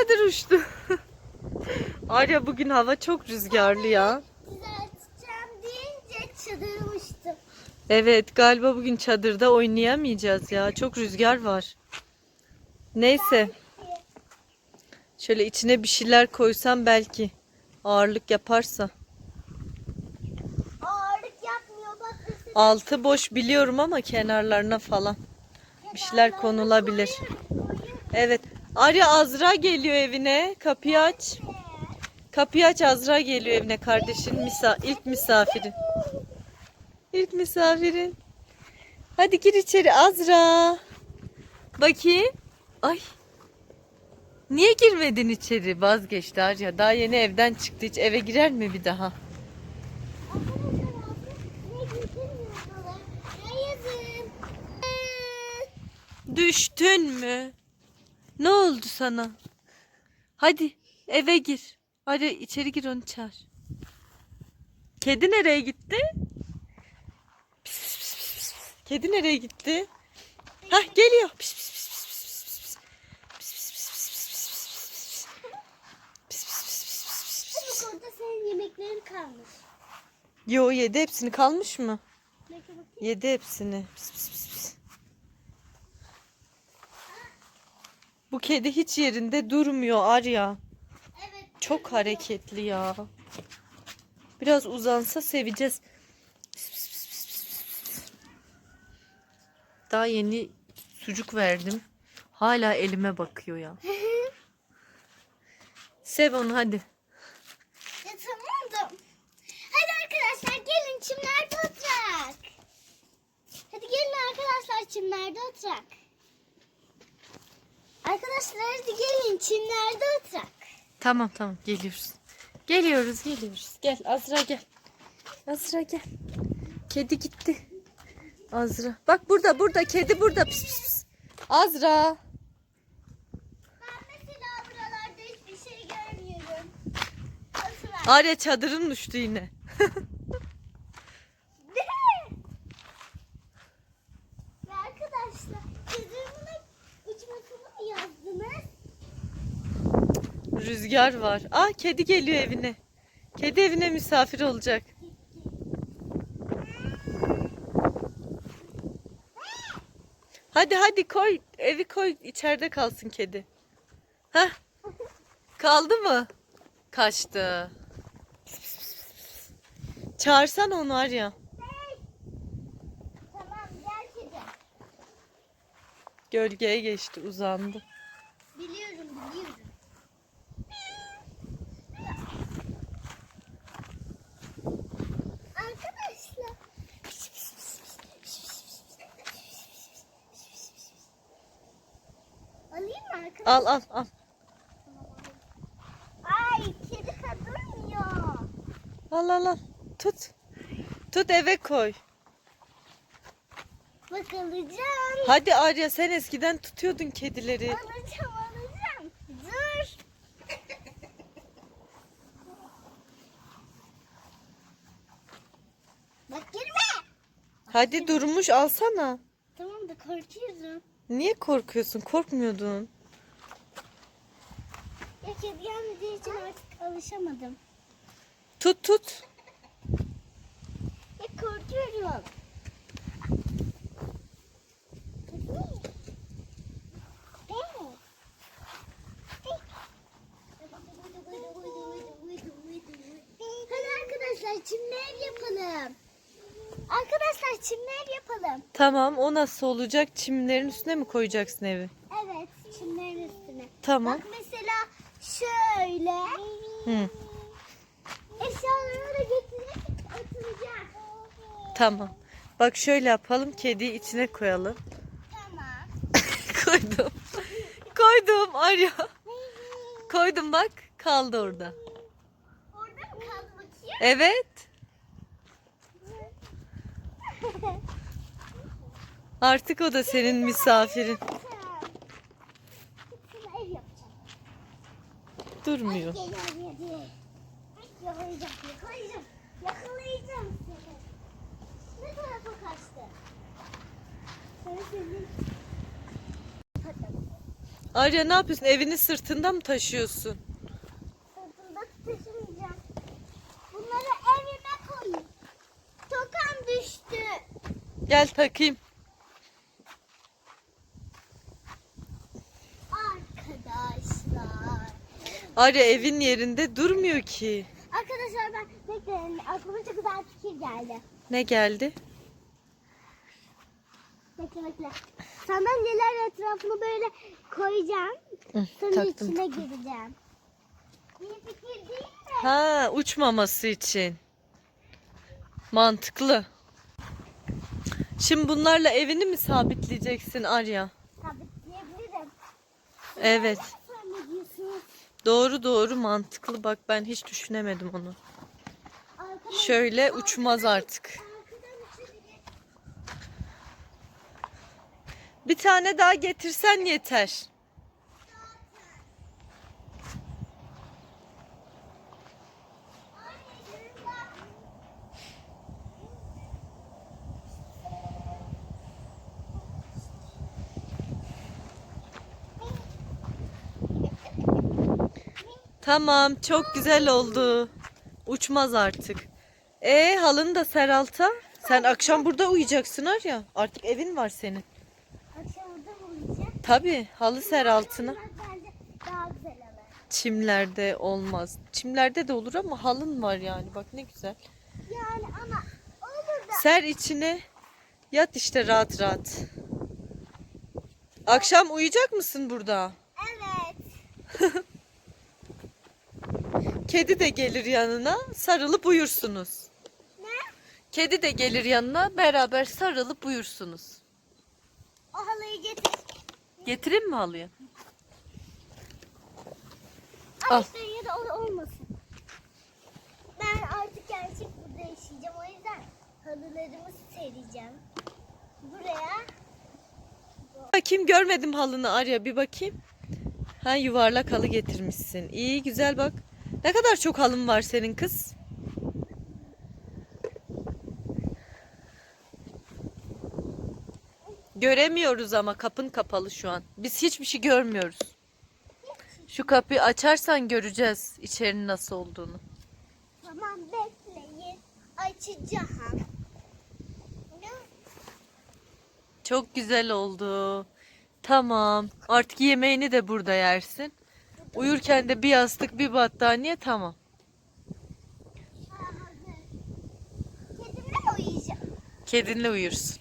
çadır uçtu. Arya bugün hava çok rüzgarlı ya. Düzelteceğim deyince çıldırmıştım. Evet galiba bugün çadırda oynayamayacağız ya. Çok rüzgar var. Neyse. Şöyle içine bir şeyler koysam belki ağırlık yaparsa. Ağırlık yapmıyor bak. Altı boş biliyorum ama kenarlarına falan. Bir şeyler konulabilir. koyuyor. Evet. Arya Azra geliyor evine. Kapıyı aç. Kapıyı aç Azra geliyor evine kardeşin misa ilk misafirin. İlk misafirin. Hadi gir içeri Azra. Bakayım. Ay. Niye girmedin içeri? Vazgeçti Arya. Daha yeni evden çıktı. Hiç eve girer mi bir daha? Düştün mü? Ne oldu sana? Hadi eve gir. Hadi içeri gir onu çağır. Kedi nereye gitti? Pis pis pis pis. Kedi nereye gitti? Hah geliyor. Pis pis pis kalmış. Yo yedi hepsini kalmış mı? Yedi hepsini. Pis pis. Bu kedi hiç yerinde durmuyor Arya. Evet. Çok hareketli ya. Biraz uzansa seveceğiz. Daha yeni sucuk verdim. Hala elime bakıyor ya. Sev onu hadi. Ya tamam da. Hadi arkadaşlar gelin çimlerde oturak. Hadi gelin arkadaşlar çimlerde oturak. Arkadaşlar hadi gelin çimlerde oturak. Tamam tamam geliyoruz. Geliyoruz geliyoruz. Gel Azra gel. Azra gel. Kedi gitti. Azra. Bak burada burada kedi burada. Pis, pis, pis. Azra. Ben mesela buralarda hiçbir şey görmüyorum. Arya çadırın uçtu yine. Rüzgar var. Ah kedi geliyor evine. Kedi evine misafir olacak. Hadi hadi koy. Evi koy. içeride kalsın kedi. Heh. Kaldı mı? Kaçtı. Çağırsan onu Arya. Tamam gel kedi. Gölgeye geçti uzandı. Biliyorum biliyorum. Arkadaşlar. Alayım mı arkadaşlar? Al al al. Ay kedi kadırmıyor. Al al al. Tut. Tut eve koy. Bak alacağım. Hadi Arya sen eskiden tutuyordun kedileri. Alacağım alacağım. Hadi durmuş alsana. Tamam da korkuyorum. Niye korkuyorsun? Korkmuyordun. Ya kedi gelmediği için artık alışamadım. Tut tut. Ya korkuyorum. Hadi arkadaşlar çimli ev yapalım. Arkadaşlar çimli ev yapalım. Tamam o nasıl olacak? Çimlerin üstüne mi koyacaksın evi? Evet çimlerin üstüne. Tamam. Bak mesela şöyle Hı, eşyalarını da getirip atılacak. tamam. Bak şöyle yapalım. Kediyi içine koyalım. Tamam. Koydum. Koydum Arya. Koydum bak. Kaldı orada. Orada mı kaldı bakayım? Evet. Artık o da senin misafirin. Durmuyor. Yakalayacağım. Ne. Arya ne yapıyorsun? Evini sırtında mı taşıyorsun? Gel takayım. Arkadaşlar. Arya evin yerinde durmuyor ki. Arkadaşlar ben bekleyin. Aklıma çok güzel fikir geldi. Ne geldi? Bekle bekle. Sandalyeler etrafını böyle koyacağım. Hı, Sonra taktım. içine gireceğim. İyi fikir değil mi? Ha, uçmaması için. Mantıklı. Şimdi bunlarla evini mi sabitleyeceksin Arya? Sabitleyebilirim. Evet. Doğru doğru mantıklı. Bak ben hiç düşünemedim onu. Şöyle uçmaz artık. uçabilir. Bir tane daha getirsen yeter. Tamam, çok güzel oldu. Uçmaz artık. E halını da ser alta. Sen akşam burada uyuyacaksın Arya. Artık evin var senin. Akşam burada mı uyuyacağım? Tabii, halı ser altına. Daha güzel olur. Çimlerde olmaz. Çimlerde de olur ama halın var yani. Bak ne güzel. Yani ama olur da. Ser içine. Yat işte rahat rahat. Akşam uyuyacak mısın burada? Evet. Kedi de gelir yanına. Sarılıp uyursunuz. Ne? Kedi de gelir yanına. Beraber sarılıp uyursunuz. O halıyı getir. Getireyim mi halıyı? Al. işte ya da o olmasın. Ben artık gerçek burada yaşayacağım. O yüzden halılarımı sereceğim. Buraya Bakayım görmedim halını Arya bir bakayım. Ha yuvarlak halı getirmişsin. İyi güzel bak. Ne kadar çok halın var senin kız. Göremiyoruz ama kapın kapalı şu an. Biz hiçbir şey görmüyoruz. Şu kapıyı açarsan göreceğiz içerinin nasıl olduğunu. tamam bekleyin. Açacağım. Çok güzel oldu. Tamam. Artık yemeğini de burada yersin. Uyurken de bir yastık bir battaniye tamam. Kedimle uyuyacağım? Kedinle uyursun.